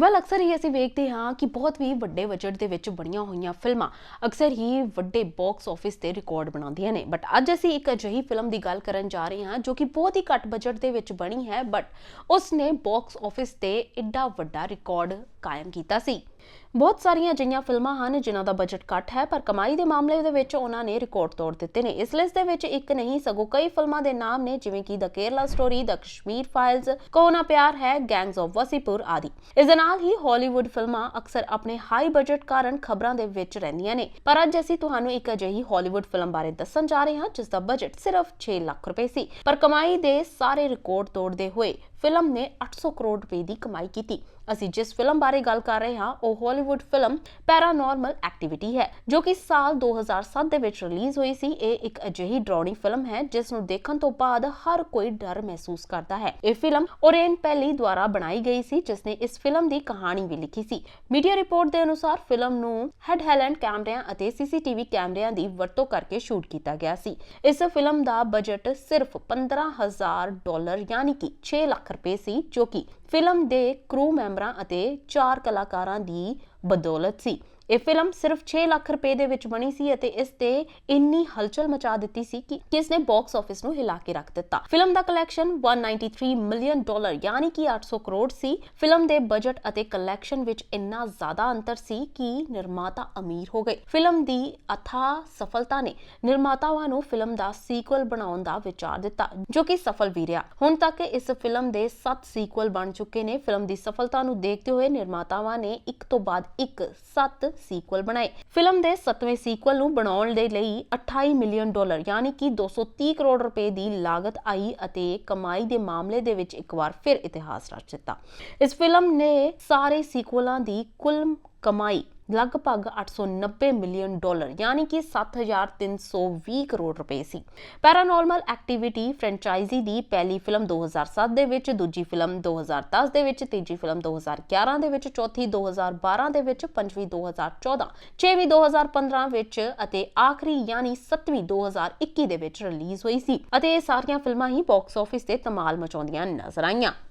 Well ਅਕਸਰ ਹੀ ਅਸੀਂ ਵੇਖਦੇ ਹਾਂ ਕਿ ਬਹੁਤ ਵੀ ਵੱਡੇ ਬਜਟ ਦੇ ਵਿੱਚ ਬਣੀਆਂ ਹੋਈਆਂ ਫਿਲਮਾਂ ਅਕਸਰ ਹੀ ਵੱਡੇ ਬਾਕਸ ਆਫਿਸ ਤੇ ਰਿਕਾਰਡ ਬਣਾਉਂਦੀਆਂ ਨੇ। ਬਟ ਅੱਜ ਅਸੀਂ ਇੱਕ ਅਜਿਹੀ ਫਿਲਮ ਦੀ ਗੱਲ ਕਰਨ ਜਾ ਰਹੇ ਹਾਂ ਜੋ ਕਿ ਬਹੁਤ ਹੀ ਘੱਟ ਬਜਟ ਦੇ ਵਿੱਚ ਬਣੀ ਹੈ ਬਟ ਉਸ ਨੇ ਬਾਕਸ ਆਫਿਸ ਤੇ ਐਡਾ ਵੱਡਾ ਰਿਕਾਰਡ ਕਾਇਮ ਕੀਤਾ ਸੀ। ਬਹੁਤ ਸਾਰੀਆਂ ਅਜਿਹੀਆਂ ਫਿਲਮਾਂ ਹਨ ਜਿਨ੍ਹਾਂ ਦਾ ਬਜਟ ਘੱਟ ਹੈ, ਪਰ ਕਮਾਈ ਦੇ ਮਾਮਲੇ ਦੇ ਵਿੱਚ ਉਹਨਾਂ ਨੇ ਰਿਕਾਰਡ ਤੋੜ ਦਿੱਤੇ ਨੇ। ਇਸ ਲਿਸਟ ਦੇ ਵਿੱਚ ਇੱਕ ਨਹੀਂ, ਸਗੋਂ ਕਈ ਫਿਲਮਾਂ ਦੇ ਨਾਮ ਨੇ, ਜਿਵੇਂ ਕਿ the Kerala story the Kashmir files ਕੋਨਾ ਪਿਆਰ ਹੈ ਗੈਂਗਸ ਆਫ ਵਸੀਪੁਰ ਆਦਿ। ਇਸ ਦੇ ਨਾਲ ਹੀ ਹਾਲੀਵੁੱਡ ਫਿਲਮਾਂ ਅਕਸਰ ਆਪਣੇ ਹਾਈ ਬਜਟ ਕਾਰਨ ਖਬਰਾਂ ਦੇ ਵਿੱਚ ਰਹਿੰਦੀਆਂ ਨੇ। ਪਰ ਅੱਜ ਅਸੀਂ ਤੁਹਾਨੂੰ ਇੱਕ ਅਜਿਹੀ ਹਾਲੀਵੁੱਡ ਫਿਲਮ ਬਾਰੇ ਦੱਸਣ ਜਾ ਰਹੇ ਹਾਂ, ਜਿਸ ਦਾ ਬਜਟ ਸਿਰਫ 6 ਲੱਖ ਰੁਪਏ ਸੀ। ਪਰ ਕਮਾਈ ਦੇ ਸਾਰੇ ਰਿਕਾਰਡ ਤੋੜਦੇ ਹੋਏ ਫਿਲਮ ਨੇ 800 ਕਰੋੜ ਰੁਪਏ ਦੀ ਕਮਾਈ ਕੀਤੀ। ਅਸੀਂ ਜਿਸ ਫਿਲਮ ਬਾਰੇ ਗੱਲ ਕਰ ਰਹੇ ਹਾਂ, ਉਹ ਹਾਲੀਵੁੱਡ ਫਿਲਮ ਪੈਰਾਨੋਰਮਲ ਐਕਟੀਵਿਟੀ ਹੈ, ਜੋ ਕਿ ਸਾਲ 2007 ਦੇ ਵਿੱਚ ਰਿਲੀਜ਼ ਹੋਈ ਸੀ। ਇਹ ਇੱਕ ਅਜਿਹੀ ਡਰਾਉਣੀ ਫਿਲਮ ਹੈ, ਜਿਸ ਨੂੰ ਦੇਖਣ ਤੋਂ ਬਾਅਦ ਹਰ ਕੋਈ ਡਰ ਮਹਿਸੂਸ ਕਰਦਾ ਹੈ। ਇਹ ਫਿਲਮ ਓਰੇਨ ਪੈਲੀ ਦੁਆਰਾ ਬਣਾਈ ਗਈ ਸੀ, ਜਿਸ ਨੇ ਇਸ ਫਿਲਮ ਦੀ ਕਹਾਣੀ ਵੀ ਲਿਖੀ ਸੀ। ਮੀਡੀਆ ਰਿਪੋਰਟ ਦੇ ਅਨੁਸਾਰ ਫਿਲਮ ਨੂੰ ਹੈਡ ਹੈਲੈਂਡ ਕੈਮਰਿਆਂ ਅਤੇ ਸੀਸੀਟੀਵੀ ਕੈਮਰਿਆਂ ਦੀ ਵਰਤੋਂ ਕਰਕੇ ਸ਼ੂਟ ਕੀਤਾ ਗਿਆ ਸੀ। ਇਸ ਫਿਲਮ ਦਾ ਬਜਟ ਸਿਰਫ 15000 ਡਾਲਰ, ਯਾਨੀ ਕਿ 6 ਲੱਖ ਰੁਪਏ ਸੀ, ਜੋ ਕਿ ਫਿਲਮ ਦੇ ਕਰੂ ਮੈਂਬਰ ਅਤੇ ਚਾਰ ਕਲਾਕਾਰਾਂ ਦੀ ਬਦੌਲਤ ਸੀ। ਇਹ ਫਿਲਮ ਸਿਰਫ 6 ਲੱਖ ਰੁਪਏ ਦੇ ਵਿੱਚ ਬਣੀ ਸੀ ਅਤੇ ਇਸ ਤੇ ਇੰਨੀ ਹਲਚਲ ਮਚਾ ਦਿੱਤੀ ਸੀ ਕਿ ਕਿਸ ਨੇ ਬਾਕਸ ਆਫਿਸ ਨੂੰ ਹਿਲਾ ਕੇ ਰੱਖ ਦਿੱਤਾ। ਫਿਲਮ ਦਾ ਕਲੈਕਸ਼ਨ 193 ਮਿਲੀਅਨ ਡਾਲਰ ਯਾਨੀ ਕਿ 800 ਕਰੋੜ ਸੀ। ਫਿਲਮ ਦੇ ਬਜਟ ਅਤੇ ਕਲੈਕਸ਼ਨ ਵਿੱਚ ਇੰਨਾ ਜ਼ਿਆਦਾ ਅੰਤਰ ਸੀ ਕਿ ਨਿਰਮਾਤਾ ਅਮੀਰ ਹੋ ਗਏ। ਫਿਲਮ ਦੀ ਅਥਾ ਸਫਲਤਾ ਨੇ ਨਿਰਮਾਤਾਵਾਂ ਨੂੰ ਫਿਲਮ ਦਾ ਸੀਕਵਲ ਬਣਾਉਣ ਦਾ ਵਿਚਾਰ ਦਿੱਤਾ, ਜੋ ਕਿ ਸਫਲ ਵੀ ਰਿਹਾ। ਹੁਣ ਤੱਕ ਇਸ ਫਿਲਮ ਦੇ 7 ਸੀਕਵਲ ਬਣ ਚੁੱਕੇ ਨੇ। ਫਿਲਮ ਦੀ ਸਫਲਤਾ ਨੂੰ ਦੇਖਦੇ ਹੋਏ ਨਿਰਮਾਤਾਵਾਂ ਨੇ ਇੱਕ ਤੋਂ ਬਾਅਦ ਇੱਕ 7 ਸੀਕਵਲ ਬਣਾਏ। ਫਿਲਮ ਦੇ 7ਵੇਂ ਸੀਕਵਲ ਨੂੰ ਬਣਾਉਣ ਦੇ ਲਈ 28 ਮਿਲੀਅਨ ਡਾਲਰ, ਯਾਨੀ ਕਿ 230 ਕਰੋੜ ਰੁਪਏ ਦੀ ਲਾਗਤ ਆਈ ਅਤੇ ਕਮਾਈ ਦੇ ਮਾਮਲੇ ਦੇ ਵਿੱਚ ਇੱਕ ਵਾਰ ਫਿਰ ਇਤਿਹਾਸ ਰਚ ਦਿੱਤਾ। ਇਸ ਫਿਲਮ ਨੇ ਸਾਰੇ ਸੀਕਵਲਾਂ ਦੀ ਕੁੱਲ ਕਮਾਈ ਲਗਭਗ 890 ਮਿਲੀਅਨ ਡਾਲਰ, ਯਾਨੀ ਕਿ 7320 ਕਰੋੜ ਰੁਪਏ ਸੀ। ਪੈਰਾਨੋਰਮਲ ਐਕਟੀਵਿਟੀ ਫਰੈਂਚਾਈਜ਼ੀ ਦੀ ਪਹਿਲੀ ਫਿਲਮ 2007 ਦੇ ਵਿੱਚ, ਦੂਜੀ ਫਿਲਮ 2010 ਦੇ ਵਿੱਚ, ਤੀਜੀ ਫਿਲਮ 2011 ਦੇ ਵਿੱਚ, ਚੌਥੀ 2012 ਦੇ ਵਿੱਚ, ਪੰਜਵੀਂ 2014 ਛੇਵੀਂ 2015 ਵਿੱਚ ਅਤੇ ਆਖਰੀ ਯਾਨੀ 7ਵੀਂ 2021 ਦੇ ਵਿੱਚ ਰਿਲੀਜ਼ ਹੋਈ ਸੀ। ਅਤੇ ਇਹ ਸਾਰੀਆਂ ਫਿਲਮਾਂ ਹੀ ਬਾਕਸ ਆਫਿਸ ਤੇ ਧਮਾਲ ਮਚਾਉਂਦੀਆਂ ਨਜ਼ਰ ਆਈਆਂ।